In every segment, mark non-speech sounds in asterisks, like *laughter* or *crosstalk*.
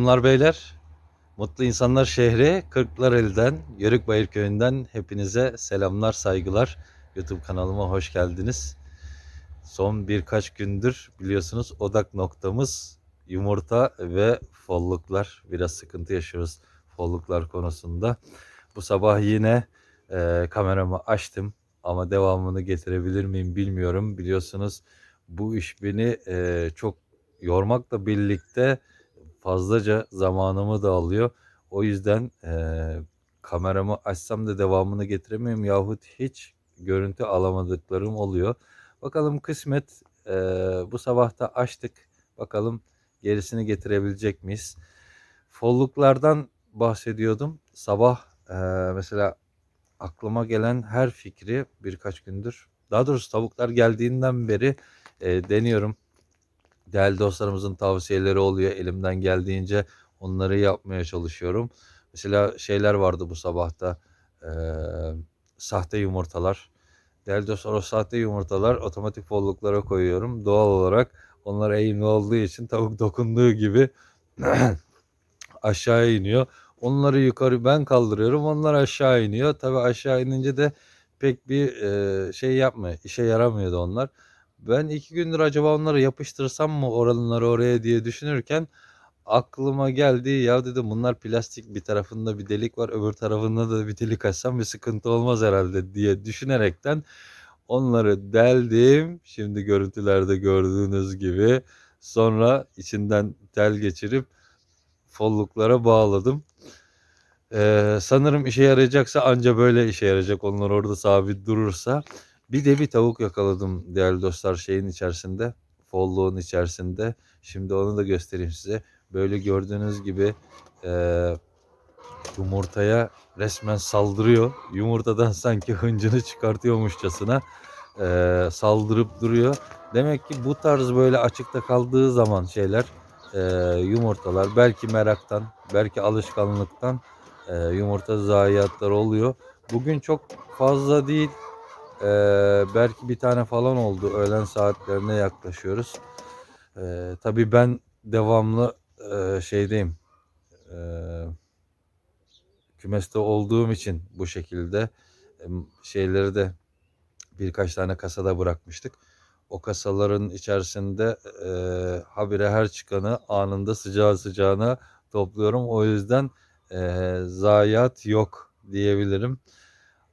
Hanımlar beyler, Mutlu İnsanlar Şehri Kırklareli'den, Yörükbayır Köyü'nden hepinize selamlar, saygılar. YouTube kanalıma hoş geldiniz. Son birkaç gündür biliyorsunuz odak noktamız yumurta ve folluklar. Biraz sıkıntı yaşıyoruz folluklar konusunda. Bu sabah yine e, kameramı açtım ama devamını getirebilir miyim bilmiyorum. Biliyorsunuz bu iş beni e, çok yormakla birlikte fazlaca zamanımı da alıyor. O yüzden eee, kameramı açsam da devamını getiremiyorum yahut hiç görüntü alamadıklarım oluyor. Bakalım kısmet eee, bu sabah da açtık. Bakalım gerisini getirebilecek miyiz? Folluklardan bahsediyordum. Sabah eee, mesela aklıma gelen her fikri birkaç gündür, daha doğrusu tavuklar geldiğinden beri eee, deniyorum değerli dostlarımızın tavsiyeleri oluyor. Elimden geldiğince onları yapmaya çalışıyorum. Mesela şeyler vardı bu sabahta. eee, sahte yumurtalar. Değerli dostlar o sahte yumurtalar otomatik folluklara koyuyorum. Doğal olarak onlar eğimli olduğu için tavuk dokunduğu gibi *clears throat* aşağı iniyor. Onları yukarı ben kaldırıyorum. Onlar aşağı iniyor. Tabii aşağı inince de pek bir eee, şey yapmıyor. İşe yaramıyordu onlar. Ben iki gündür acaba onları yapıştırsam mı oraları oraya diye düşünürken aklıma geldi. Ya dedim bunlar plastik bir tarafında bir delik var öbür tarafında da bir delik açsam bir sıkıntı olmaz herhalde diye düşünerekten onları deldim. Şimdi görüntülerde gördüğünüz gibi sonra içinden tel geçirip folluklara bağladım. Ee, sanırım işe yarayacaksa anca böyle işe yarayacak. Onlar orada sabit durursa. Bir de bir tavuk yakaladım değerli dostlar şeyin içerisinde. Folluğun içerisinde. Şimdi onu da göstereyim size. Böyle gördüğünüz gibi e, yumurtaya resmen saldırıyor. Yumurtadan sanki hıncını çıkartıyormuşçasına e, saldırıp duruyor. Demek ki bu tarz böyle açıkta kaldığı zaman şeyler e, yumurtalar belki meraktan belki alışkanlıktan e, yumurta zayiatları oluyor. Bugün çok fazla değil ee, belki bir tane falan oldu. Öğlen saatlerine yaklaşıyoruz. Ee, tabii ben devamlı e, şeydeyim. E, kümeste olduğum için bu şekilde e, şeyleri de birkaç tane kasada bırakmıştık. O kasaların içerisinde e, habire her çıkanı anında sıcağı sıcağına topluyorum. O yüzden e, zayiat yok diyebilirim.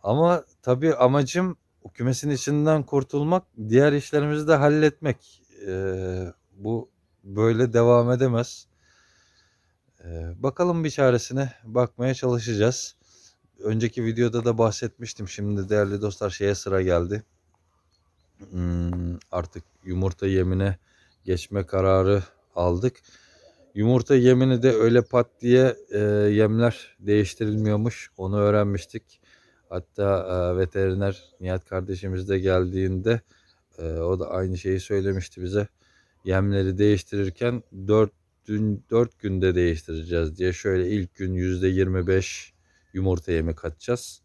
Ama tabii amacım o kümesin içinden kurtulmak, diğer işlerimizi de halletmek. Ee, bu böyle devam edemez. Ee, bakalım bir çaresine bakmaya çalışacağız. Önceki videoda da bahsetmiştim. Şimdi değerli dostlar şeye sıra geldi. Hmm, artık yumurta yemine geçme kararı aldık. Yumurta yemini de öyle pat diye e, yemler değiştirilmiyormuş. Onu öğrenmiştik. Hatta e, veteriner Nihat kardeşimiz de geldiğinde e, o da aynı şeyi söylemişti bize. Yemleri değiştirirken 4 gün 4 günde değiştireceğiz diye şöyle ilk gün %25 yumurta yemi katacağız.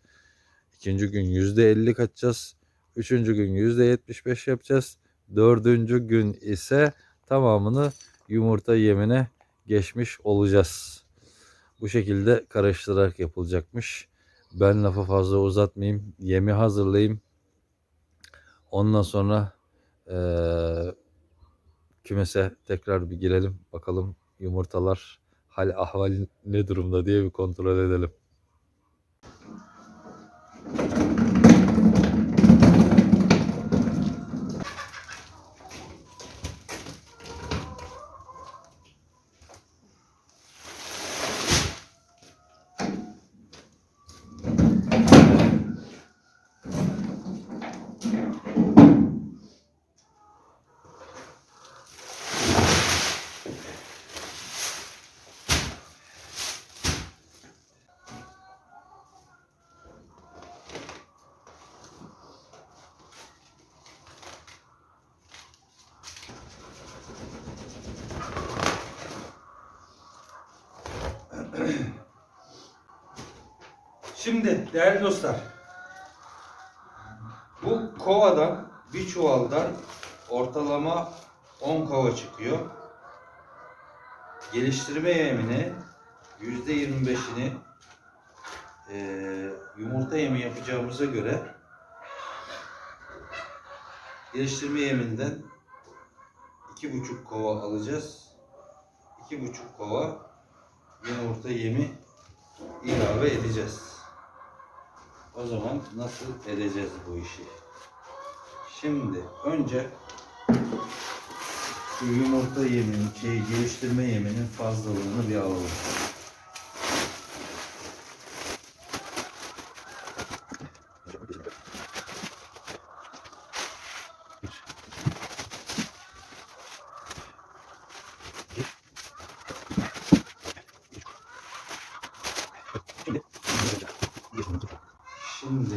İkinci gün %50 katacağız. Üçüncü gün %75 yapacağız. Dördüncü gün ise tamamını yumurta yemine geçmiş olacağız. Bu şekilde karıştırarak yapılacakmış. Ben lafı fazla uzatmayayım. Yemi hazırlayayım. Ondan sonra eee kümese tekrar bir girelim. Bakalım yumurtalar hal ahval ne durumda diye bir kontrol edelim. Şimdi dostlar. Bu kovadan bir çuvaldan ortalama 10 kova çıkıyor. Geliştirme yemini %25'ini eee yumurta yemi yapacağımıza göre geliştirme yeminden iki buçuk kova alacağız. İki buçuk kova yumurta yemi ilave edeceğiz. O zaman nasıl edeceğiz bu işi? Şimdi önce şu yumurta yeminin, şey, geliştirme yeminin fazlalığını bir alalım. Şimdi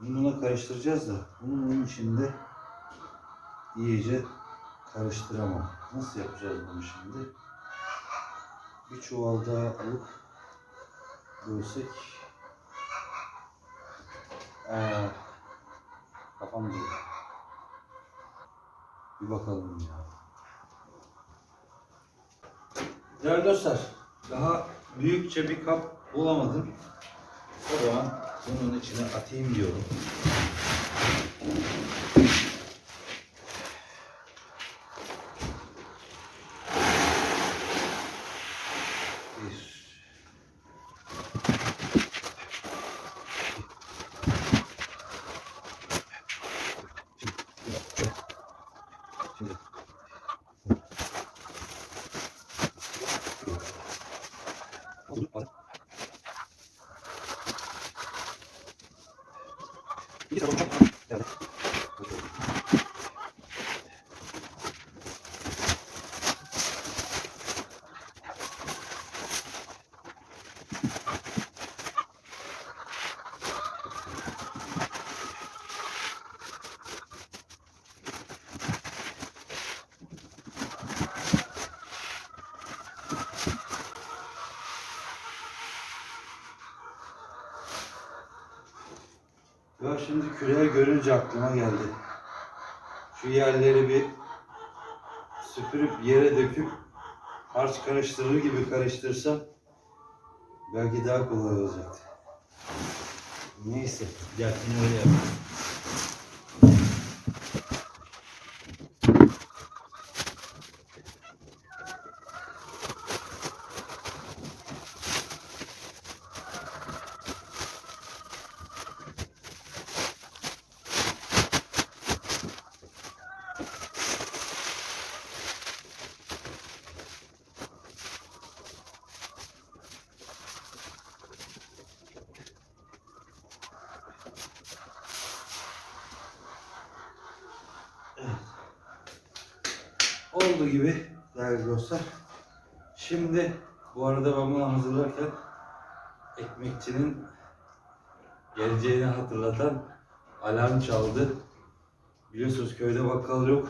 bunu karıştıracağız da içinde iyice karıştıramam. Nasıl yapacağız bunu şimdi? Bir çuval daha alıp bölsek Aa, kafam duruyor. Bir bakalım ya. Değerli dostlar, daha büyükçe bir kap bulamadım. O zaman bunun içine atayım diyorum. Bir. Şimdi. Şimdi. Ya şimdi küreği görünce aklıma geldi. Şu yerleri bir süpürüp yere döküp harç karıştırır gibi karıştırsam belki daha kolay olacaktı. Neyse, gel yine öyle yapalım. Oldu gibi değerli dostlar. Şimdi bu arada ben bunu hazırlarken ekmekçinin geleceğini hatırlatan alarm çaldı. Biliyorsunuz köyde bakkal yok.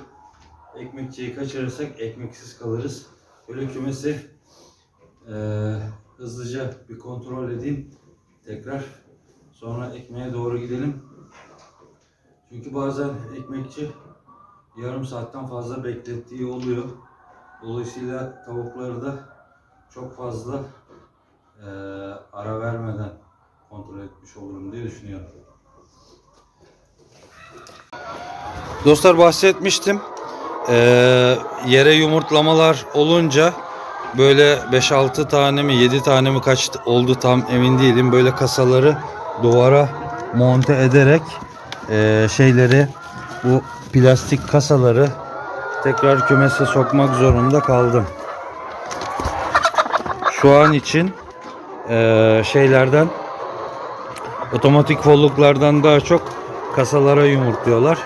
Ekmekçiyi kaçırırsak ekmeksiz kalırız. Böyle kümesi eee, hızlıca bir kontrol edeyim. Tekrar sonra ekmeğe doğru gidelim. Çünkü bazen ekmekçi yarım saatten fazla beklettiği oluyor. Dolayısıyla tavukları da çok fazla eee, ara vermeden kontrol etmiş olurum diye düşünüyorum. Dostlar bahsetmiştim. Eee, yere yumurtlamalar olunca böyle 5-6 tane mi 7 tane mi kaç oldu tam emin değilim. Böyle kasaları duvara monte ederek eee, şeyleri bu plastik kasaları tekrar kümese sokmak zorunda kaldım. Şu an için eee, şeylerden otomatik folluklardan daha çok kasalara yumurtluyorlar.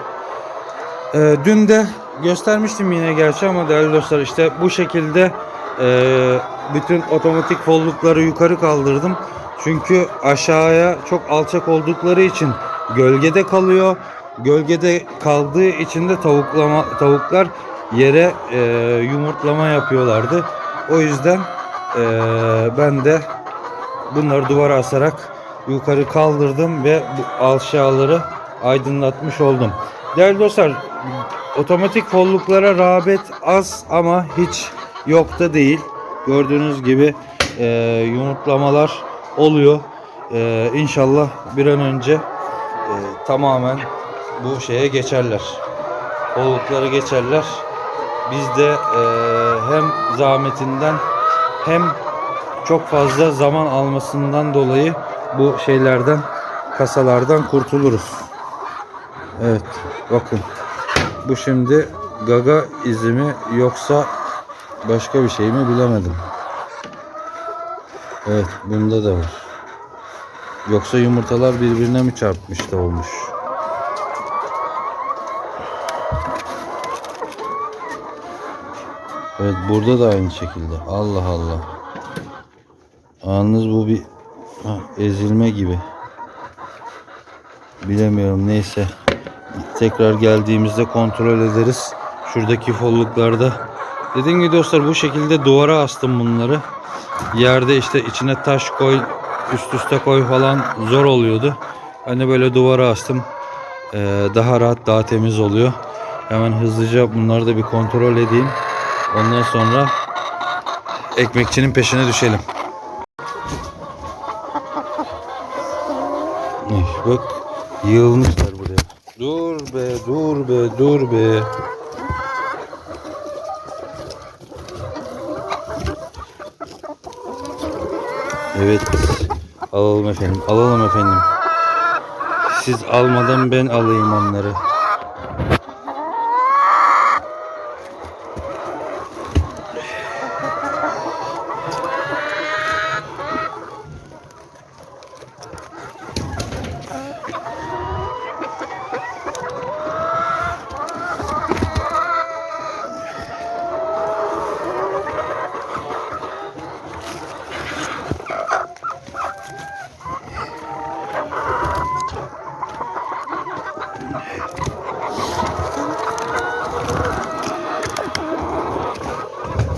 Eee, dün de göstermiştim yine gerçi ama değerli dostlar işte bu şekilde eee, bütün otomatik follukları yukarı kaldırdım. Çünkü aşağıya çok alçak oldukları için gölgede kalıyor. Gölgede kaldığı için de tavuklama tavuklar yere eee, yumurtlama yapıyorlardı. O yüzden eee, ben de bunları duvara asarak yukarı kaldırdım ve bu aşağıları aydınlatmış oldum. Değerli dostlar otomatik kolluklara rağbet az ama hiç yok da değil. Gördüğünüz gibi e, yumurtlamalar oluyor. E, inşallah bir an önce e, tamamen bu şeye geçerler. Kollukları geçerler. Biz de e, hem zahmetinden hem çok fazla zaman almasından dolayı bu şeylerden kasalardan kurtuluruz. Evet bakın bu şimdi gaga izi mi yoksa başka bir şey mi bilemedim. Evet bunda da var. Yoksa yumurtalar birbirine mi çarpmış da olmuş? Evet burada da aynı şekilde. Allah Allah. Yalnız bu bir ha, ezilme gibi. Bilemiyorum neyse. Tekrar geldiğimizde kontrol ederiz. Şuradaki folluklarda. Dediğim gibi dostlar bu şekilde duvara astım bunları. Yerde işte içine taş koy, üst üste koy falan zor oluyordu. Hani böyle duvara astım. Ee, daha rahat, daha temiz oluyor. Hemen hızlıca bunları da bir kontrol edeyim. Ondan sonra ekmekçinin peşine düşelim. Eh, Bak yığılmışlar buraya. Dur be dur be dur be. Evet alalım efendim alalım efendim. Siz almadan ben alayım onları.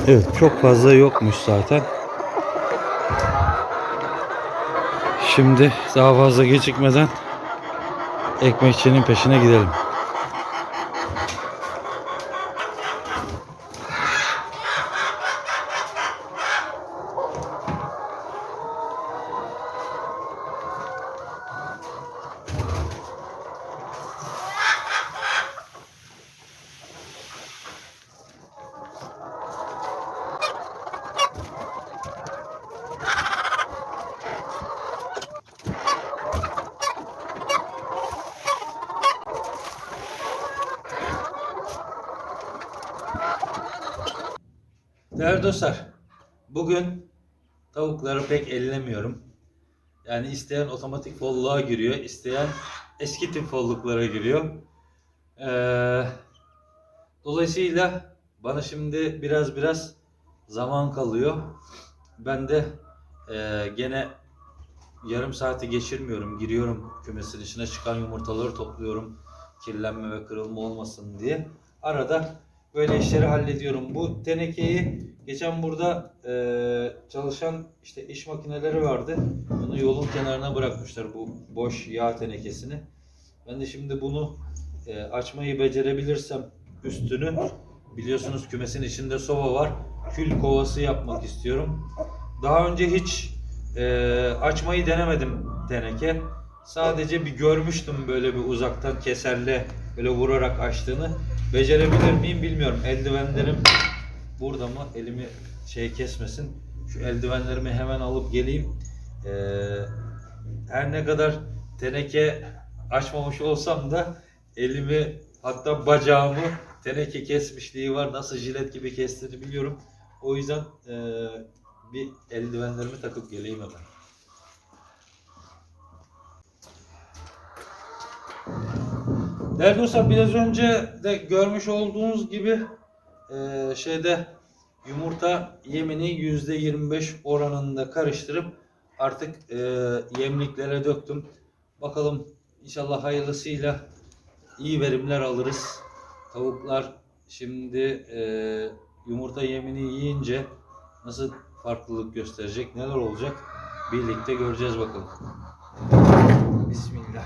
Evet çok fazla yokmuş zaten. Şimdi daha fazla gecikmeden ekmekçinin peşine gidelim. Değerli dostlar, bugün tavukları pek ellemiyorum. Yani isteyen otomatik folluğa giriyor, isteyen eski tip folluklara giriyor. Ee, dolayısıyla bana şimdi biraz biraz zaman kalıyor. Ben de e, gene yarım saati geçirmiyorum. Giriyorum kümesin içine çıkan yumurtaları topluyorum. Kirlenme ve kırılma olmasın diye. Arada böyle işleri hallediyorum. Bu tenekeyi geçen burada e, çalışan işte iş makineleri vardı. Bunu yolun kenarına bırakmışlar bu boş yağ tenekesini. Ben de şimdi bunu e, açmayı becerebilirsem üstünü biliyorsunuz kümesin içinde sova var. Kül kovası yapmak istiyorum. Daha önce hiç e, açmayı denemedim teneke. Sadece bir görmüştüm böyle bir uzaktan keserle böyle vurarak açtığını. Becerebilir miyim bilmiyorum. Eldivenlerim burada mı? Elimi şey kesmesin. Şu eldivenlerimi hemen alıp geleyim. Ee, her ne kadar teneke açmamış olsam da elimi hatta bacağımı teneke kesmişliği var. Nasıl jilet gibi kestiğini biliyorum. O yüzden ee, bir eldivenlerimi takıp geleyim hemen. Değerli dostlar biraz önce de görmüş olduğunuz gibi eee, şeyde yumurta yemini %25 oranında karıştırıp artık eee, yemliklere döktüm. Bakalım inşallah hayırlısıyla iyi verimler alırız. Tavuklar şimdi eee, yumurta yemini yiyince nasıl farklılık gösterecek, neler olacak birlikte göreceğiz bakalım. Bismillah.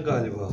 Galiba.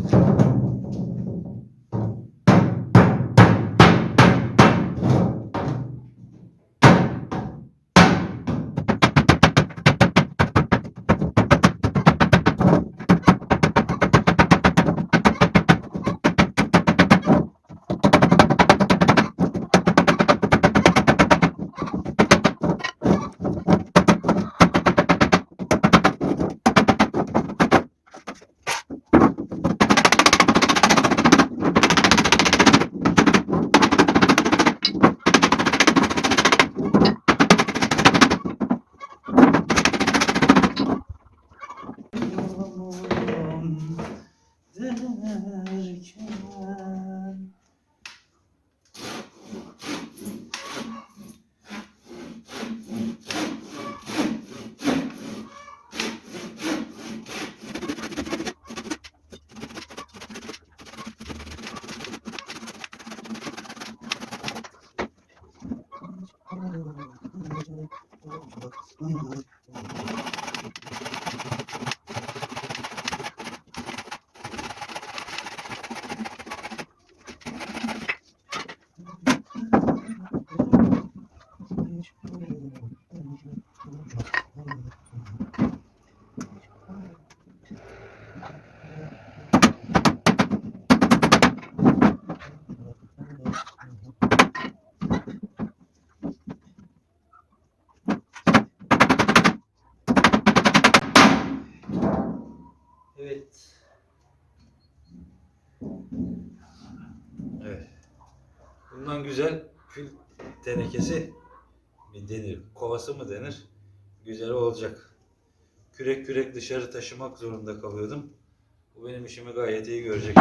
Güzel kül tenekesi mi denir? Kovası mı denir? Güzel olacak. Kürek kürek dışarı taşımak zorunda kalıyordum. Bu benim işimi gayet iyi görecek.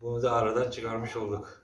Bunu da aradan çıkarmış olduk.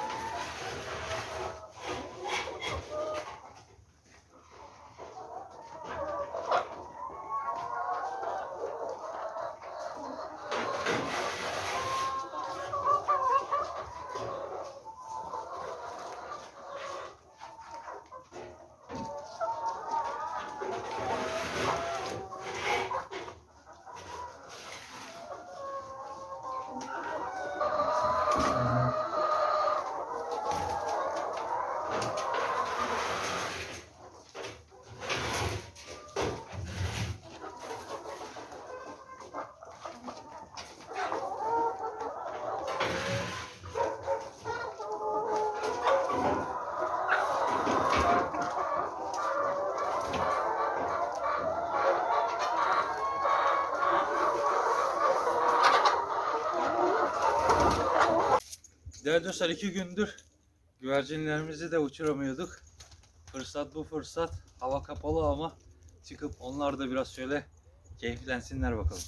Değerli dostlar iki gündür güvercinlerimizi de uçuramıyorduk. Fırsat bu fırsat. Hava kapalı ama çıkıp onlar da biraz şöyle keyiflensinler bakalım.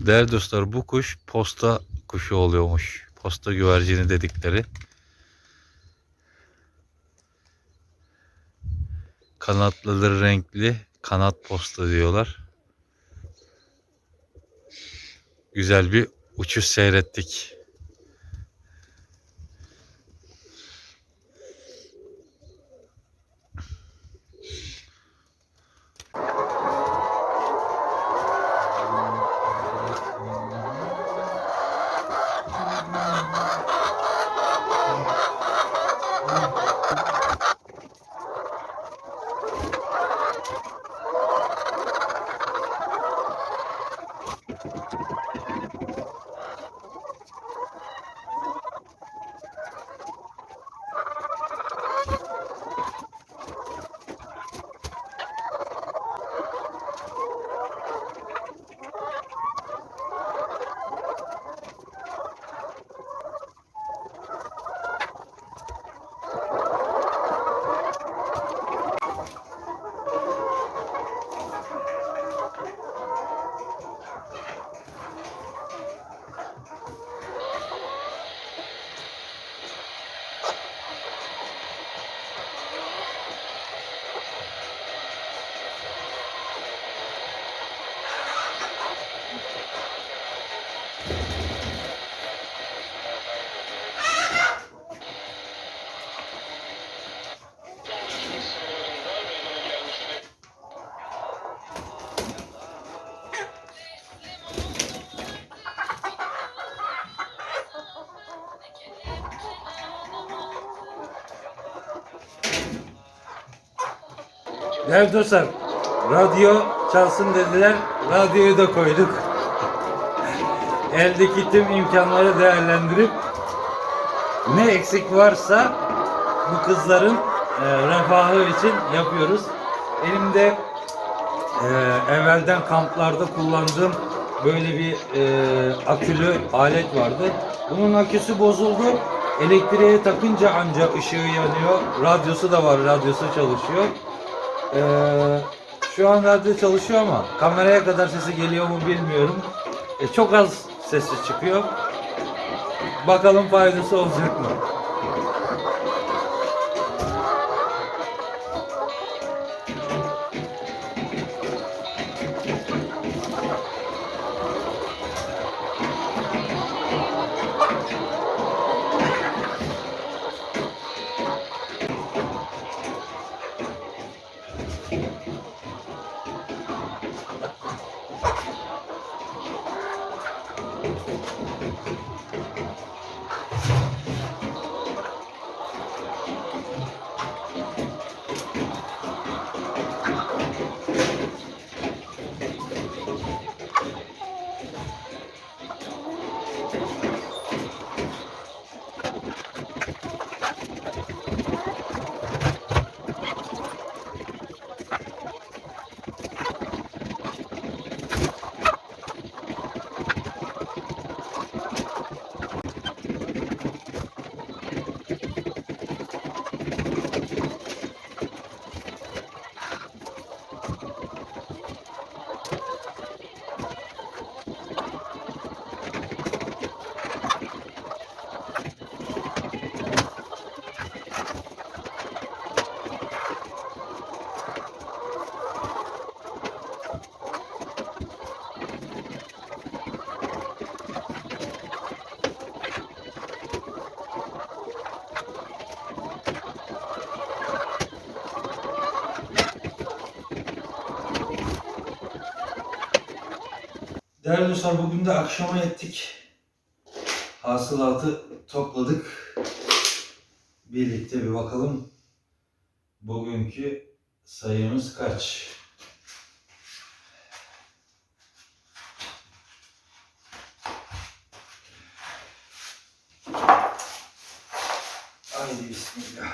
Değerli dostlar bu kuş posta kuşu oluyormuş. Posta güvercini dedikleri. Kanatları renkli kanat posta diyorlar. Güzel bir uçuş seyrettik. Değerli dostlar, radyo çalsın dediler, radyoyu da koyduk. Eldeki tüm imkanları değerlendirip ne eksik varsa bu kızların e, refahı için yapıyoruz. Elimde e, evvelden kamplarda kullandığım böyle bir e, akülü alet vardı. Bunun aküsü bozuldu. Elektriğe takınca ancak ışığı yanıyor. Radyosu da var, radyosu çalışıyor. Ee, şu an radyo çalışıyor ama kameraya kadar sesi geliyor mu bilmiyorum. E, çok az sesi çıkıyor. Bakalım faydası olacak mı? Değerli dostlar bugün de akşama ettik. Hasılatı topladık. Birlikte bir bakalım. Bugünkü sayımız kaç? Haydi bismillah.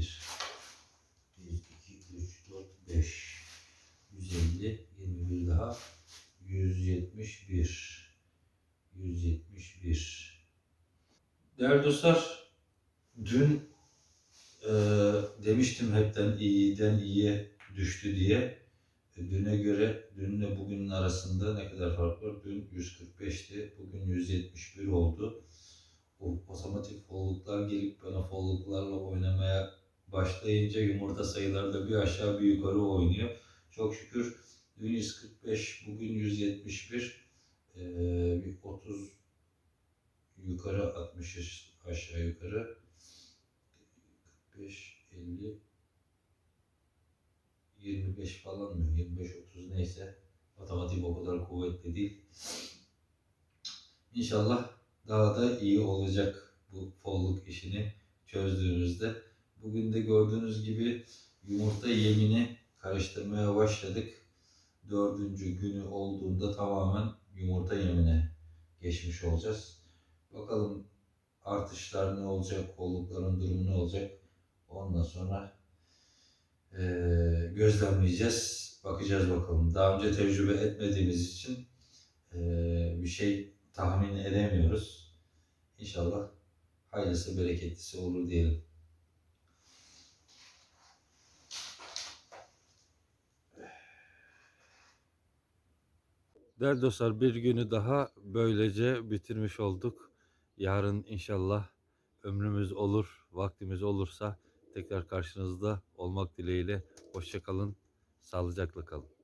21 1 2 3 4 5 150 21 daha 171 171 Değerli dostlar dün e, demiştim hepten iyiden iyiye düştü diye. E, Düne göre dünle bugünün arasında ne kadar fark var? Dün 145'ti, bugün 171 oldu. O otomatik folluklar gelip bana folluklarla oynamaya başlayınca yumurta sayıları da bir aşağı bir yukarı oynuyor. Çok şükür dün 145, bugün 171, e, bir 30 yukarı 60 aşağı yukarı 45, 50, 25 falan mı? 25, 30 neyse. Matematik o kadar kuvvetli değil. İnşallah daha da iyi olacak bu folluk işini çözdüğümüzde. Bugün de gördüğünüz gibi yumurta yemini karıştırmaya başladık. Dördüncü günü olduğunda tamamen yumurta yemine geçmiş olacağız. Bakalım artışlar ne olacak, follukların durumu ne olacak. Ondan sonra eee, gözlemleyeceğiz. Bakacağız bakalım. Daha önce tecrübe etmediğimiz için eee, bir şey tahmin edemiyoruz. İnşallah hayırlısı bereketlisi olur diyelim. Değerli dostlar bir günü daha böylece bitirmiş olduk. Yarın inşallah ömrümüz olur, vaktimiz olursa tekrar karşınızda olmak dileğiyle. Hoşçakalın, sağlıcakla kalın.